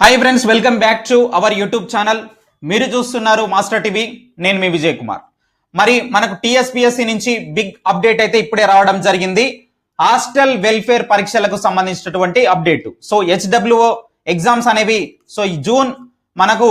Hi friends welcome back to our YouTube channel మీరు చూస్తున్నారు master TV నేను మీ విజయ్ కుమార్. మరి మనకు టిఎస్పిఎస్సి నుంచి బిగ్ అప్డేట్ అయితే ఇప్పుడే రావడం జరిగింది. హాస్టల్ వెల్ఫేర్ పరీక్షలకు సంబంధించినటువంటి అప్డేట్ సో హెచ్డబ్ల్యూఓ ఎగ్జామ్స్ అనేవి సో ఈ జూన్ మనకు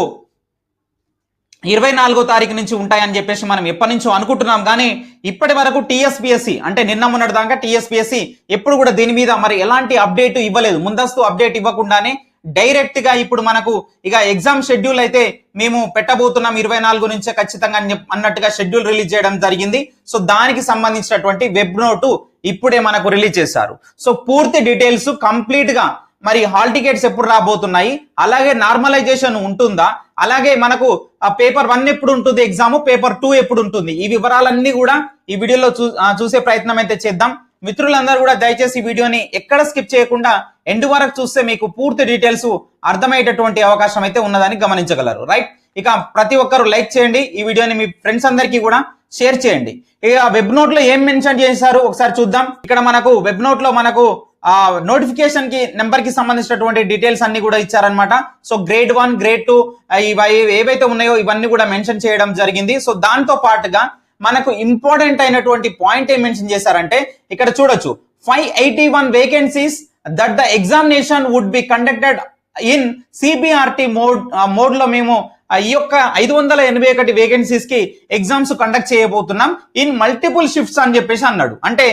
ఇరవై నాలుగో తారీఖు నుంచి ఉంటాయని చెప్పేసి మనం ఎప్పటి నుంచో అనుకుంటున్నాం. కానీ ఇప్పటి వరకు టీఎస్పీఎస్సి అంటే నిన్న మొన్నటి దాకా టీఎస్పీఎస్సి ఎప్పుడు కూడా దీని మీద మరి ఎలాంటి అప్డేట్ ఇవ్వలేదు. ముందస్తు అప్డేట్ ఇవ్వకుండానే డైరెక్ట్గా ఇప్పుడు మనకు ఇక ఎగ్జామ్ షెడ్యూల్ అయితే మేము పెట్టబోతున్నాం ఇరవై నాలుగు నుంచే ఖచ్చితంగా చెప్- అన్నట్టుగా షెడ్యూల్ రిలీజ్ చేయడం జరిగింది. సో దానికి సంబంధించినటువంటి వెబ్ నోటు ఇప్పుడే మనకు రిలీజ్ చేశారు. సో పూర్తి డీటెయిల్స్ కంప్లీట్గా మరి హాల్ టికెట్స్ ఎప్పుడు రాబోతున్నాయి? అలాగే నార్మలైజేషన్ ఉంటుందా? అలాగే మనకు ఆ పేపర్ వన్ ఎప్పుడు ఉంటుంది ఎగ్జామ్? పేపర్ టూ ఎప్పుడు ఉంటుంది? ఈ వివరాలన్నీ కూడా ఈ వీడియోలో చూ చూసే ప్రయత్నం అయితే చేద్దాం. మిత్రులందరూ కూడా దయచేసి ఈ వీడియోని ఎక్కడ స్కిప్ చేయకుండా ఎండ్ వరకు చూస్తే మీకు పూర్తి డీటెయిల్స్ అర్థమయ్యేటటువంటి అవకాశం అయితే ఉన్నదని గమనించగలరు. రైట్ ఇక ప్రతి ఒక్కరు లైక్ చేయండి. ఈ వీడియోని మీ ఫ్రెండ్స్ అందరికీ కూడా షేర్ చేయండి. ఇక వెబ్ నోట్లో ఏం మెన్షన్ చేశారు ఒకసారి చూద్దాం. ఇక్కడ మనకు వెబ్ నోట్లో మనకు ఆ నోటిఫికేషన్కి నెంబర్కి సంబంధించినటువంటి డీటెయిల్స్ అన్ని కూడా ఇచ్చారనమాట so grade one grade two ఇవి ఏవైతే ఉన్నాయో ఇవన్నీ కూడా మెన్షన్ చేయడం జరిగింది. సో దాంతో పాటుగా మనకు ఇంపార్టెంట్ అయినటువంటి పాయింట్ ఏం మెన్షన్ చేశారంటే ఇక్కడ చూడొచ్చు. Five eighty one vacancies that the examination would be conducted in CBRT mode మోడ్లో మేము ఈ యొక్క ఐదు వందల ఎనభై ఒకటి వేకెన్సీస్కి ఎగ్జామ్స్ కండక్ట్ చేయబోతున్నాం. ఇన్ మల్టిపుల్ షిఫ్ట్స్ అని చెప్పేసి అన్నాడు. అంటే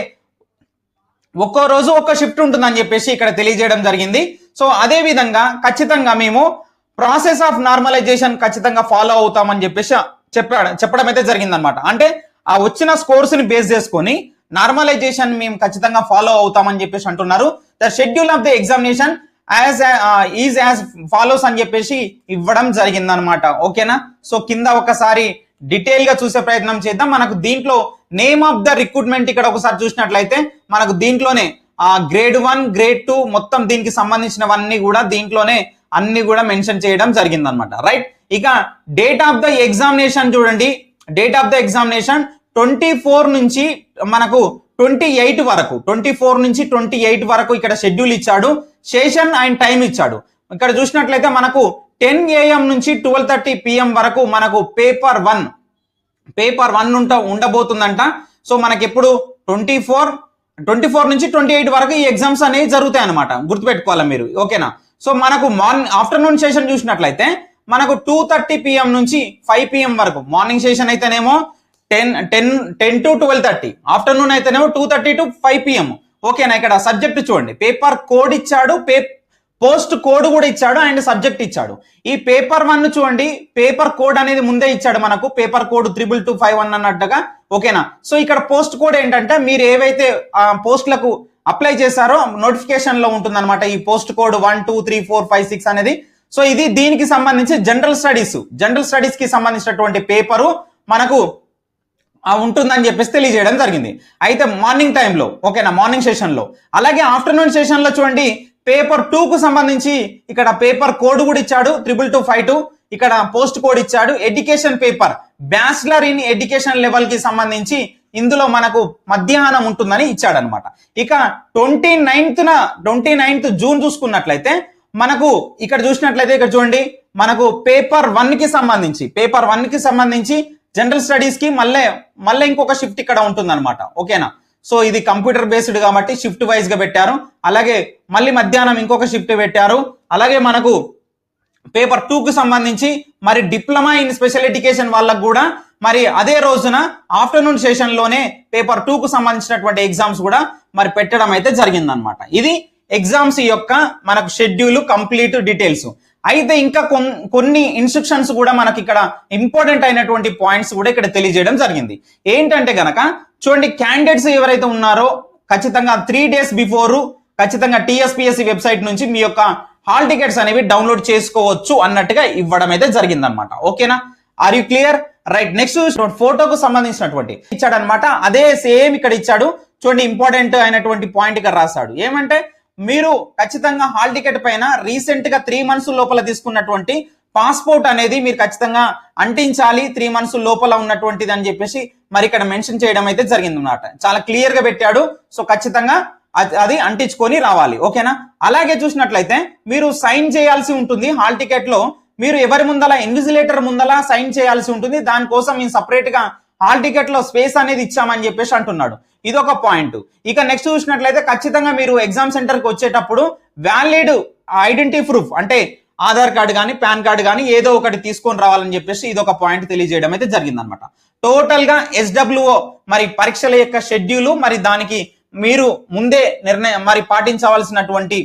ఒక్కో రోజు ఒక్క షిఫ్ట్ ఉంటుందని చెప్పేసి ఇక్కడ తెలియజేయడం జరిగింది. సో అదే విధంగా ఖచ్చితంగా మేము ప్రాసెస్ ఆఫ్ నార్మలైజేషన్ ఖచ్చితంగా ఫాలో అవుతామని చెప్పేసి చెప్పాడు చెప్పడం అయితే జరిగిందనమాట అంటే ఆ వచ్చిన స్కోర్స్ని బేస్ చేసుకొని నార్మలైజేషన్ మేము ఖచ్చితంగా ఫాలో అవుతామని చెప్పేసి అంటున్నారు. The schedule of the examination as is as follows అని చెప్పేసి ఇవ్వడం జరిగిందనమాట ఓకేనా? సో కింద ఒకసారి డీటెయిల్గా చూసే ప్రయత్నం చేద్దాం. మనకు దీంట్లో నేమ్ ఆఫ్ ద రిక్రూట్మెంట్ ఇక్కడ ఒకసారి చూసినట్లయితే మనకు దీంట్లోనే గ్రేడ్ వన్ గ్రేడ్ టూ మొత్తం దీనికి సంబంధించినవన్నీ కూడా దీంట్లోనే అన్ని కూడా మెన్షన్ చేయడం జరిగిందనమాట రైట్ ఇక డేట్ ఆఫ్ ద ఎగ్జామినేషన్ చూడండి. Date of the examination twenty four నుంచి మనకు ట్వంటీ ఎయిట్ వరకు. ట్వంటీ ఫోర్ నుంచి ట్వంటీ ఎయిట్ వరకు ఇక్కడ షెడ్యూల్ ఇచ్చాడు. సెషన్ అండ్ టైం ఇచ్చాడు. ఇక్కడ చూసినట్లయితే మనకు టెన్ ఏఎం నుంచి ట్వెల్వ్ థర్టీ పిఎం వరకు మనకు పేపర్ వన్ పేపర్ వన్ ఉంట ఉండబోతుందంట. సో మనకి ఎప్పుడు ట్వంటీ ఫోర్ ట్వంటీ ఫోర్ నుంచి ట్వంటీ ఎయిట్ వరకు ఈ ఎగ్జామ్స్ అనేవి జరుగుతాయి అనమాట గుర్తుపెట్టుకోవాలి మీరు. ఓకేనా సో మనకు మార్నింగ్ ఆఫ్టర్నూన్ సెషన్ చూసినట్లయితే మనకు టూ థర్టీ పిఎం నుంచి ఫైవ్ పిఎం వరకు మార్నింగ్ సెషన్ అయితేనేమో ten ten ten to twelve thirty afternoon అయితేనేమో two thirty to five PM ఓకేనా? ఇక్కడ సబ్జెక్ట్ చూడండి. పేపర్ కోడ్ ఇచ్చాడు పే పోస్ట్ కోడ్ కూడా ఇచ్చాడు అండ్ సబ్జెక్ట్ ఇచ్చాడు. ఈ పేపర్ వన్ చూడండి. పేపర్ కోడ్ అనేది ముందే ఇచ్చాడు మనకు. Paper code triple two five one అన్నట్టుగా. ఓకేనా? సో ఇక్కడ పోస్ట్ కోడ్ ఏంటంటే మీరు ఏవైతే పోస్ట్లకు అప్లై చేశారో నోటిఫికేషన్లో ఉంటుందన్నమాట. ఈ post code one two three four five six అనేది. సో ఇది దీనికి సంబంధించి జనరల్ స్టడీస్ జనరల్ స్టడీస్కి సంబంధించినటువంటి పేపరు మనకు ఉంటుందని చెప్పేసి తెలియజేయడం జరిగింది. అయితే మార్నింగ్ టైంలో ఓకేనా మార్నింగ్ సెషన్లో అలాగే ఆఫ్టర్నూన్ సెషన్లో చూడండి పేపర్కు సంబంధించి ఇక్కడ పేపర్ కోడ్ కూడా ఇచ్చాడు త్రిబుల్ టూ ఫైవ్ టూ ఇక్కడ పోస్ట్ కోడ్ ఇచ్చాడు education paper bachelor in education లెవెల్కి సంబంధించి ఇందులో మనకు మధ్యాహ్నం ఉంటుందని ఇచ్చాడనమాట. ఇక ట్వంటీ నైన్త్న ట్వంటీ నైన్త్ జూన్ చూసుకున్నట్లయితే మనకు ఇక్కడ చూసినట్లయితే ఇక్కడ చూడండి మనకు పేపర్ వన్కి సంబంధించి పేపర్ వన్కి సంబంధించి జనరల్ స్టడీస్కి మళ్ళీ మళ్ళీ ఇంకొక షిఫ్ట్ ఇక్కడ ఉంటుందన్నమాట. ఓకేనా? సో ఇది కంప్యూటర్ బేస్డ్ కాబట్టి షిఫ్ట్ వైజ్గా పెట్టారు. అలాగే మళ్ళీ మధ్యాహ్నం ఇంకొక షిఫ్ట్ పెట్టారు. అలాగే మనకు పేపర్ టూ కు సంబంధించి మరి డిప్లొమా ఇన్ స్పెషల్ ఎడ్యుకేషన్ వాళ్ళకు కూడా మరి అదే రోజున ఆఫ్టర్నూన్ సెషన్లోనే పేపర్ టూ కు సంబంధించినటువంటి ఎగ్జామ్స్ కూడా మరి పెట్టడం అయితే జరిగిందనమాట ఇది ఎగ్జామ్స్ యొక్క మనకు షెడ్యూల్ కంప్లీట్ డీటెయిల్స్ అయితే ఇంకా కొన్ని ఇన్స్ట్రక్షన్స్ కూడా మనకి ఇక్కడ ఇంపార్టెంట్ అయినటువంటి పాయింట్స్ కూడా ఇక్కడ తెలియజేయడం జరిగింది. ఏంటంటే గనక చూడండి క్యాండిడేట్స్ ఎవరైతే ఉన్నారో ఖచ్చితంగా త్రీ డేస్ బిఫోర్ ఖచ్చితంగా టిఎస్పిఎస్సి వెబ్సైట్ నుంచి మీ యొక్క హాల్ టికెట్స్ అనేవి డౌన్లోడ్ చేసుకోవచ్చు అన్నట్టుగా ఇవ్వడం అయితే జరిగిందనమాట ఓకేనా? Are you clear right next ఫోటోకు సంబంధించినటువంటి ఇచ్చాడనమాట అదే సేమ్ ఇక్కడ ఇచ్చాడు. చూడండి ఇంపార్టెంట్ అయినటువంటి పాయింట్ ఇక్కడ రాశాడు. ఏమంటే మీరు ఖచ్చితంగా హాల్ టికెట్ పైన రీసెంట్గా త్రీ మంత్స్ లోపల తీసుకున్నటువంటి పాస్పోర్ట్ అనేది మీరు ఖచ్చితంగా అంటించాలి. త్రీ మంత్స్ లోపల ఉన్నటువంటిది అని చెప్పేసి మరి ఇక్కడ మెన్షన్ చేయడం అయితే జరిగింది అన్నమాట చాలా క్లియర్గా పెట్టాడు. సో ఖచ్చితంగా అది- అది అంటించుకొని రావాలి. ఓకేనా అలాగే చూసినట్లయితే మీరు సైన్ చేయాల్సి ఉంటుంది. హాల్ టికెట్లో మీరు ఎవరి ముందల ఇన్విజిలేటర్ ముందల సైన్ చేయాల్సి ఉంటుంది. దానికోసం మేము సపరేట్గా హాల్ టికెట్లో స్పేస్ అనేది ఇచ్చామని చెప్పేసి అంటున్నాడు. ఇది ఒక పాయింట్. ఇక నెక్స్ట్ చూసినట్లయితే ఖచ్చితంగా మీరు ఎగ్జామ్ సెంటర్కి వచ్చేటప్పుడు వ్యాలిడ్ ఐడెంటిటీ ప్రూఫ్ అంటే ఆధార్ కార్డు కానీ పాన్ కార్డు కానీ ఏదో ఒకటి తీసుకొని రావాలని చెప్పేసి ఇది ఒక పాయింట్ తెలియజేయడం అయితే జరిగిందనమాట టోటల్గా ఎస్డబ్ల్యూఓ మరి పరీక్షల యొక్క షెడ్యూలు మరి దానికి మీరు ముందే నిర్ణయం మరి పాటించవలసినటువంటి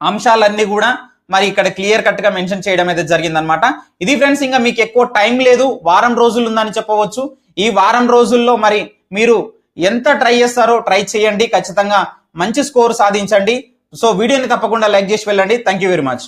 అంశాలన్నీ కూడా మరి ఇక్కడ క్లియర్ కట్గా మెన్షన్ చేయడం అయితే జరిగిందనమాట ఇది ఫ్రెండ్స్ ఇంకా మీకు ఎక్కువ టైం లేదు వారం రోజులు ఉందని చెప్పవచ్చు. ఈ వారం రోజుల్లో మరి మీరు ఎంత ట్రై చేస్తారో ట్రై చేయండి. ఖచ్చితంగా మంచి స్కోర్ సాధించండి. సో వీడియోని తప్పకుండా లైక్ చేసి వెళ్ళండి. Thank you very much